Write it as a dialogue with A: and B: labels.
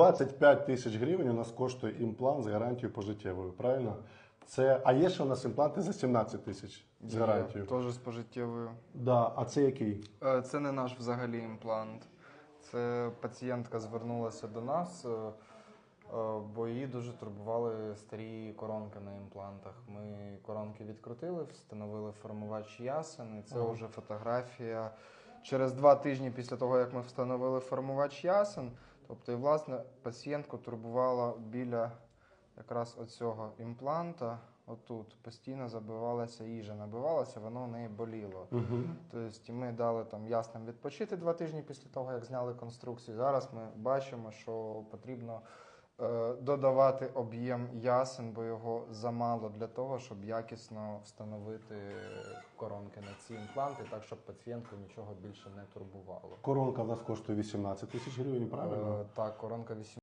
A: 25 тисяч гривень у нас коштує імплант з гарантією пожиттєвою, правильно? Це, а є ще у нас імпланти за 17 тисяч з гарантією.
B: Теж з пожиттєвою.
A: Да, а це який?
B: Е, Це не наш взагалі імплант. Це пацієнтка звернулася до нас, е, е, бо її дуже турбували старі коронки на імплантах. Ми коронки відкрутили, встановили формувач ясен, і це
A: Ага.
B: вже фотографія через два тижні після того, як ми встановили формувач ясен. Тобто, і власне пацієнтку турбувала біля якраз оцього імпланта. Отут постійно забивалася їжа, набивалася, воно в неї боліло.
A: Угу.
B: Тобто ми дали там ясним відпочити два тижні після того, як зняли конструкцію. Зараз ми бачимо, що потрібно додавати об'єм ясен, бо його замало для того, щоб якісно встановити коронки на ці імпланти, так щоб пацієнтку нічого більше не турбувало.
A: Коронка в нас коштує 18 тисяч гривень, правильно?
B: Е, так, коронка 8